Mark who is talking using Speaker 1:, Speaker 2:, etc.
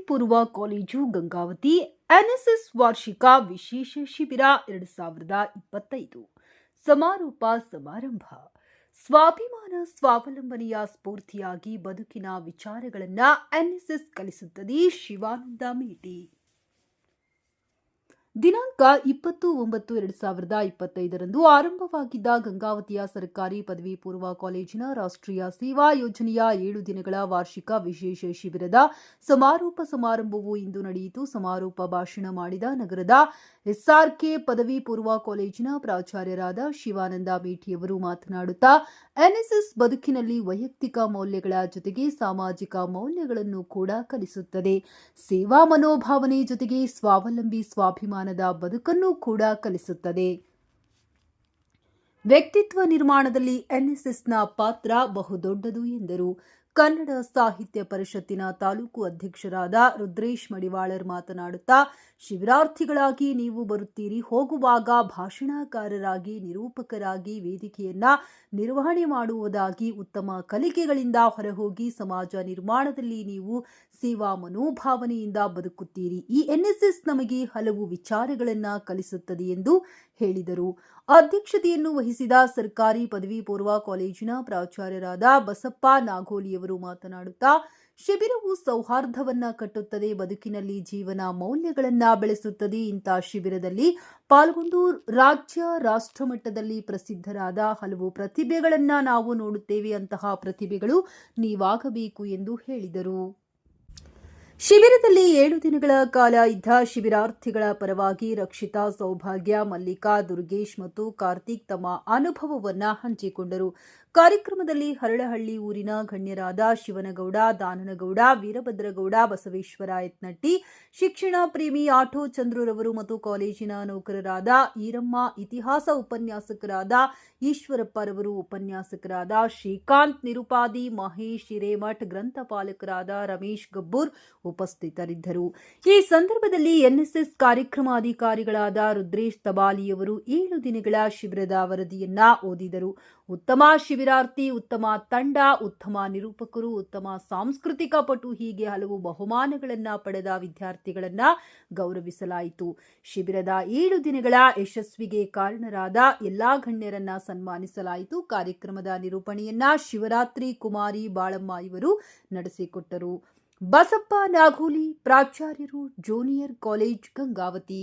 Speaker 1: ಪೂರ್ವ college Gangavathi, NSS ವಾರ್ಷಿಕ ವಿಶೇಷ ಶಿಬಿರ ಎರಡು ಸಾವಿರದ ಇಪ್ಪತ್ತೈದು. ಸಮಾರೋಪ ಸಮಾರಂಭ. ಸ್ವಾಭಿಮಾನ, ಸ್ವಾವಲಂಬನೆಯ ಸ್ಫೂರ್ತಿಯಾಗಿ ಬದುಕಿನ ವಿಚಾರಗಳನ್ನು ಎನ್ಎಸ್ಎಸ್ ಕಲಿಸುತ್ತದೆ ಶಿವಾನಂದ ಮೇಟಿ. ದಿನಾಂಕ ಇಪ್ಪತ್ತು, ಒಂಬತ್ತು, ಎರಡು ಸಾವಿರದ ಇಪ್ಪತ್ತೈದರಂದು ಆರಂಭವಾಗಿದ್ದ ಗಂಗಾವತಿಯ ಸರ್ಕಾರಿ ಪದವಿ ಪೂರ್ವ ಕಾಲೇಜಿನ ರಾಷ್ಟ್ರೀಯ ಸೇವಾ ಯೋಜನೆಯ ಏಳು ದಿನಗಳ ವಾರ್ಷಿಕ ವಿಶೇಷ ಶಿಬಿರದ ಸಮಾರೋಪ ಸಮಾರಂಭವು ಇಂದು ನಡೆಯಿತು. ಸಮಾರೋಪ ಭಾಷಣ ಮಾಡಿದ ನಗರದ ಎಸ್ಆರ್ಕೆ ಪದವಿ ಪೂರ್ವ ಕಾಲೇಜಿನ ಪ್ರಾಚಾರ್ಯರಾದ ಶಿವಾನಂದ ಮೇಠಿಯವರು ಮಾತನಾಡುತ್ತಾ, ಎನ್ಎಸ್ಎಸ್ ಬದುಕಿನಲ್ಲಿ ವೈಯಕ್ತಿಕ ಮೌಲ್ಯಗಳ ಜೊತೆಗೆ ಸಾಮಾಜಿಕ ಮೌಲ್ಯಗಳನ್ನು ಕೂಡ ಕಲಿಸುತ್ತದೆ. ಸೇವಾ ಮನೋಭಾವನೆ ಜೊತೆಗೆ ಸ್ವಾವಲಂಬಿ ಸ್ವಾಭಿಮಾನದ ಬದುಕನ್ನು ಕೂಡ ಕಲಿಸುತ್ತದೆ. ವ್ಯಕ್ತಿತ್ವ ನಿರ್ಮಾಣದಲ್ಲಿ ಎನ್ಎಸ್ಎಸ್ನ ಪಾತ್ರ ಬಹುದೊಡ್ಡದು ಎಂದರು. ಕನ್ನಡ ಸಾಹಿತ್ಯ ಪರಿಷತ್ತಿನ ತಾಲೂಕು ಅಧ್ಯಕ್ಷರಾದ ರುದ್ರೇಶ್ ಮಡಿವಾಳರ್ ಮಾತನಾಡುತ್ತಾ, ಶಿಬಿರಾರ್ಥಿಗಳಾಗಿ ನೀವು ಬರುತ್ತೀರಿ, ಹೋಗುವಾಗ ಭಾಷಣಕಾರರಾಗಿ, ನಿರೂಪಕರಾಗಿ ವೇದಿಕೆಯನ್ನ ನಿರ್ವಹಣೆ ಮಾಡುವುದಾಗಿ ಉತ್ತಮ ಕಲಿಕೆಗಳಿಂದ ಹೊರಹೋಗಿ ಸಮಾಜ ನಿರ್ಮಾಣದಲ್ಲಿ ನೀವು ಸೇವಾ ಮನೋಭಾವನೆಯಿಂದ ಬದುಕುತ್ತೀರಿ. ಈ ಎನ್ಎಸ್ಎಸ್ ನಮಗೆ ಹಲವು ವಿಚಾರಗಳನ್ನು ಕಲಿಸುತ್ತದೆ ಎಂದು ಹೇಳಿದರು. ಅಧ್ಯಕ್ಷತೆಯನ್ನು ವಹಿಸಿದ ಸರ್ಕಾರಿ ಪದವಿ ಪೂರ್ವ ಕಾಲೇಜಿನ ಪ್ರಾಚಾರ್ಯರಾದ ಬಸಪ್ಪ ನಾಗೋಲಿಯವರು ಮಾತನಾಡುತ್ತಾ, ಶಿಬಿರವು ಸೌಹಾರ್ದವನ್ನ ಕಟ್ಟುತ್ತದೆ, ಬದುಕಿನಲ್ಲಿ ಜೀವನ ಮೌಲ್ಯಗಳನ್ನ ಬೆಳೆಸುತ್ತದೆ. ಇಂಥ ಶಿಬಿರದಲ್ಲಿ ಪಾಲ್ಗೊಂಡು ರಾಜ್ಯ, ರಾಷ್ಟ್ರಮಟ್ಟದಲ್ಲಿ ಪ್ರಸಿದ್ಧರಾದ ಹಲವು ಪ್ರತಿಭೆಗಳನ್ನ ನಾವು ನೋಡುತ್ತೇವೆ. ಅಂತಹ ಪ್ರತಿಭೆಗಳು ನೀವಾಗಬೇಕು ಎಂದು ಹೇಳಿದರು. ಶಿಬಿರದಲ್ಲಿ ಏಳು ದಿನಗಳ ಕಾಲ ಇದ್ದ ಶಿಬಿರಾರ್ಥಿಗಳ ಪರವಾಗಿ ರಕ್ಷಿತಾ ಸೌಭಾಗ್ಯ, ಮಲ್ಲಿಕಾ, ದುರ್ಗೇಶ್ ಮತ್ತು ಕಾರ್ತಿಕ್ ತಮ್ಮ ಅನುಭವವನ್ನು ಹಂಚಿಕೊಂಡರು. ಕಾರ್ಯಕ್ರಮದಲ್ಲಿ ಹರಳಹಳ್ಳಿ ಊರಿನ ಗಣ್ಯರಾದ ಶಿವನಗೌಡ, ದಾನನಗೌಡ, ವೀರಭದ್ರಗೌಡ, ಬಸವೇಶ್ವರ ಯತ್ನಟ್ಟಿ, ಶಿಕ್ಷಣ ಪ್ರೇಮಿ ಆಟೋ ಚಂದ್ರುರವರು ಮತ್ತು ಕಾಲೇಜಿನ ನೌಕರರಾದ ಈರಮ್ಮ, ಇತಿಹಾಸ ಉಪನ್ಯಾಸಕರಾದ ಈಶ್ವರಪ್ಪರವರು ಉಪನ್ಯಾಸಕರಾದ ಶ್ರೀಕಾಂತ್, ನಿರುಪಾದಿ, ಮಹೇಶ್ ಹಿರೇಮಠ್ ಗ್ರಂಥಪಾಲಕರಾದ ರಮೇಶ್ ಗಬ್ಬೂರ್ ಉಪಸ್ಥಿತರಿದ್ದರು. ಈ ಸಂದರ್ಭದಲ್ಲಿ ಎನ್ಎಸ್ಎಸ್ ಕಾರ್ಯಕ್ರಮಾಧಿಕಾರಿಗಳಾದ ರುದ್ರೇಶ್ ತಬಾಲಿಯವರು ಏಳು ದಿನಗಳ ಶಿಬಿರದ ವರದಿಯನ್ನ ಓದಿದರು. ಉತ್ತಮ ಶಿಬಿರಾರ್ಥಿ, ಉತ್ತಮ ತಂಡ, ಉತ್ತಮ ನಿರೂಪಕರು, ಉತ್ತಮ ಸಾಂಸ್ಕೃತಿಕ ಪಟು ಹೀಗೆ ಹಲವು ಬಹುಮಾನಗಳನ್ನ ಪಡೆದ ವಿದ್ಯಾರ್ಥಿಗಳನ್ನ ಗೌರವಿಸಲಾಯಿತು. ಶಿಬಿರದ ಏಳು ದಿನಗಳ ಯಶಸ್ವಿಗೆ ಕಾರಣರಾದ ಎಲ್ಲಾ ಗಣ್ಯರನ್ನ ಸನ್ಮಾನಿಸಲಾಯಿತು. ಕಾರ್ಯಕ್ರಮದ ನಿರೂಪಣೆಯನ್ನ ಶಿವರಾತ್ರಿ ಕುಮಾರಿ ಬಾಳಮ್ಮ ಇವರು ನಡೆಸಿಕೊಟ್ಟರು. ಬಸಪ್ಪ ನಾಗೋಲಿ ಪ್ರಾಚಾರ್ಯರು ಜೂನಿಯರ್ ಕಾಲೇಜ್ ಗಂಗಾವತಿ.